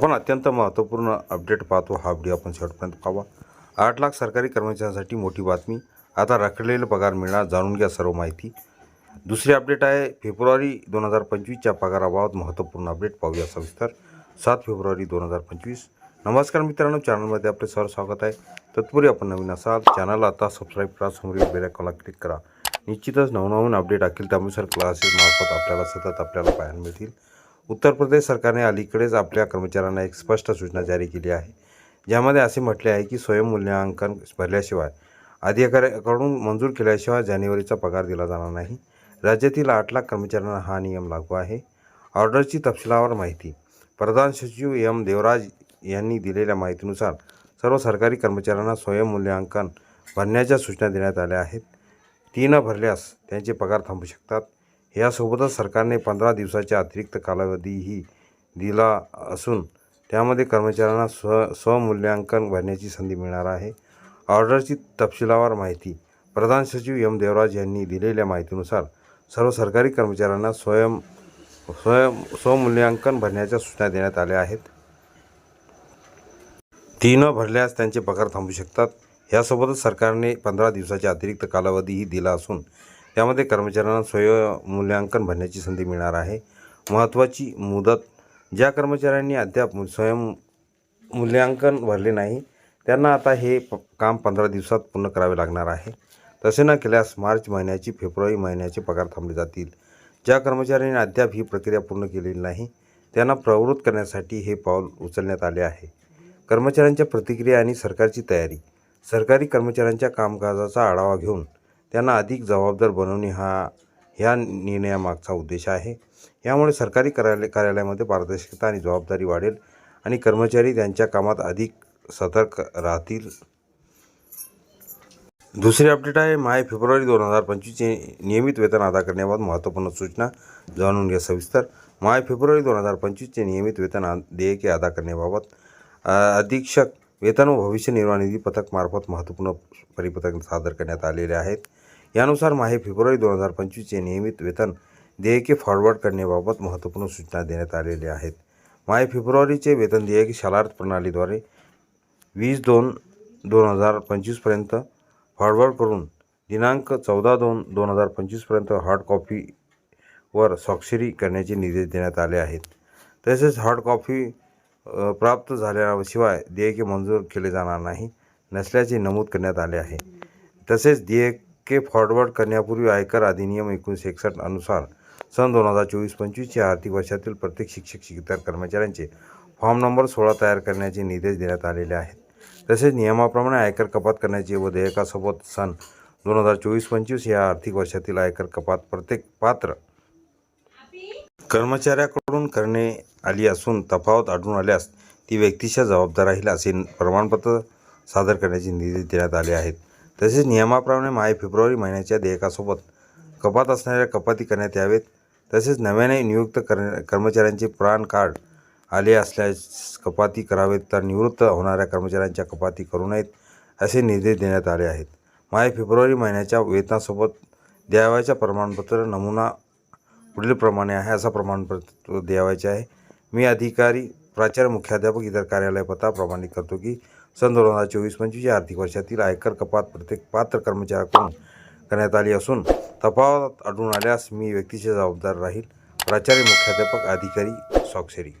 आपण अत्यंत महत्त्वपूर्ण अपडेट पाहतो. हा व्हिडिओ आपण शेवटपर्यंत पाहावा. आठ लाख सरकारी कर्मचाऱ्यांसाठी मोठी बातमी. आता रखडलेला पगार मिळणार जाणून घ्या सर्व माहिती. दुसरी अपडेट आहे. फेब्रुवारी दोन हजार पंचवीसच्या पगाराबाबत महत्त्वपूर्ण अपडेट पाहूया सविस्तर. सात फेब्रुवारी दोन हजार पंचवीस. नमस्कार मित्रांनो. चॅनलमध्ये आपले सर स्वागत आहे. तत्पूर्वी आपण नवीन असाल चॅनलला आता सबस्क्राईब करा समोरील बेल क्लिक करा. निश्चितच नवनवीन अपडेट अखिल त्यानुसार क्लासेस मार्फत आपल्याला सतत आपल्याला पाहायला मिळतील. उत्तर प्रदेश सरकारने अलीकडेच आपल्या कर्मचाऱ्यांना एक स्पष्ट सूचना जारी केली आहे. ज्यामध्ये असे म्हटले आहे की स्वयंमूल्यांकन भरल्याशिवाय अधिकाऱ्याकडून मंजूर केल्याशिवाय जानेवारीचा पगार दिला जाणार नाही. राज्यातील आठ लाख कर्मचाऱ्यांना हा नियम लागू आहे. ऑर्डरची तपशिलावर माहिती. प्रधान सचिव एम. देवराज यांनी दिलेल्या माहितीनुसार सर्व सरकारी कर्मचाऱ्यांना स्वयंमूल्यांकन भरण्याच्या सूचना देण्यात आल्या आहेत. ती न भरल्यास त्यांचे पगार थांबू शकतात. यासोबतच सरकारने पंधरा दिवसाच्या अतिरिक्त कालावधीही दिला असून त्यामध्ये कर्मचाऱ्यांना स्व स्वमूल्यांकन भरण्याची संधी मिळणार आहे. ऑर्डरची तपशिलावर माहिती प्रधान सचिव एम देवराज यांनी दिलेल्या माहितीनुसार सर्व सरकारी कर्मचाऱ्यांना स्वयं स्वयं स्वमूल्यांकन भरण्याच्या सूचना देण्यात आल्या आहेत. ती न भरल्यास त्यांचे पगार थांबू शकतात. यासोबतच सरकारने पंधरा दिवसाच्या अतिरिक्त कालावधीही दिला असून त्यामध्ये कर्मचाऱ्यांना स्वयंमूल्यांकन भरण्याची संधी मिळणार आहे. महत्त्वाची मुदत ज्या कर्मचाऱ्यांनी अद्याप स्वयं मूल्यांकन भरले नाही त्यांना आता हे प काम पंधरा दिवसात पूर्ण करावे लागणार आहे. तसे न केल्यास मार्च महिन्याची फेब्रुवारी महिन्याचे पगार थांबले जातील. ज्या कर्मचाऱ्यांनी अद्याप ही प्रक्रिया पूर्ण केलेली नाही त्यांना प्रवृत्त करण्यासाठी हे पाऊल उचलण्यात आले आहे. कर्मचाऱ्यांच्या प्रतिक्रिया आणि सरकारची तयारी. सरकारी कर्मचाऱ्यांच्या कामकाजाचा आढावा घेऊन त्यांना अधिक जबाबदार बनवणे हा ह्या निर्णयामागचा उद्देश आहे. यामुळे सरकारी कार्यालय कार्यालयामध्ये पारदर्शकता आणि जबाबदारी वाढेल आणि कर्मचारी त्यांच्या कामात अधिक सतर्क राहतील. दुसरी अपडेट आहे माय फेब्रुवारी दोन हजार पंचवीसचे नियमित वेतन अदा करण्याबाबत महत्त्वपूर्ण सूचना जाणून घ्या सविस्तर. माय फेब्रुवारी दोन हजार पंचवीसचे नियमित वेतन देयके अदा करण्याबाबत अधीक्षक वेतन व भविष्य निर्वाह निधी पथक मार्फत महत्त्वपूर्ण परिपत्रक सादर करण्यात आलेले आहेत. यानुसार माहे फेब्रुवारी दोन हजार पंचवीसचे नियमित वेतन देयके फॉरवर्ड करण्याबाबत महत्त्वपूर्ण सूचना देण्यात आलेल्या आहेत. माहे फेब्रुवारीचे वेतन देयके शालार्थ प्रणालीद्वारे वीस दोन दोन हजार पंचवीसपर्यंत फॉरवर्ड करून दिनांक चौदा दोन दोन हजार पंचवीसपर्यंत हार्ड कॉपीवर स्वाक्षरी करण्याचे निर्देश देण्यात आले आहेत. तसेच हार्ड कॉपी प्राप्त झाल्याशिवाय देयके मंजूर केले जाणार नाही नसल्याचे नमूद करण्यात आले आहे. तसेच देयक के फॉरवर्ड करण्यापूर्वी आयकर अधिनियम एकोणीसशे एकसष्ट अनुसार सन दोन हजार चोवीस पंचवीसच्या आर्थिक वर्षातील प्रत्येक शिक्षक शिक्षितर कर्मचाऱ्यांचे फॉर्म नंबर सोळा तयार करण्याचे निर्देश देण्यात आलेले आहेत. तसेच नियमाप्रमाणे आयकर कपात करण्याचे व देयकासोबत सन दोन हजार चोवीस पंचवीस या आर्थिक वर्षातील आयकर कपात प्रत्येक पात्र कर्मचाऱ्याकडून करणे आली असून तफावत आढळून आल्यास ती व्यक्तीच्या जबाबदार राहील असे प्रमाणपत्र सादर करण्याचे निर्देश देण्यात आले आहेत. तसेच नियमाप्रमाणे माय फेब्रुवारी महिन्याच्या देयकासोबत कपात असणाऱ्या कपाती करण्यात यावेत. तसेच नव्याने नियुक्त कर कर्मचाऱ्यांचे प्राण कार्ड आले असल्यास कपाती करावेत तर निवृत्त होणाऱ्या कर्मचाऱ्यांच्या कपाती करू नयेत असे निर्देश देण्यात आले आहेत. माहे फेब्रुवारी महिन्याच्या वेतनासोबत द्यावयाच्या प्रमाणपत्र नमुना पुढीलप्रमाणे आहे असा प्रमाणपत्र द्यावायचे आहे. मी अधिकारी प्राचार्य मुख्याध्यापक इतर कार्यालय पत्ता प्रमाणित करतो की सन दोन हजार चोवीस पंचवीस या आर्थिक वर्षातील आयकर कपात प्रत्येक पात्र कर्मचाऱ्याकडून करण्यात आली असून तफावत आढळून आल्यास मी व्यक्तीचे जबाबदार राहील. प्राचार्य मुख्याध्यापक अधिकारी स्वाक्षरी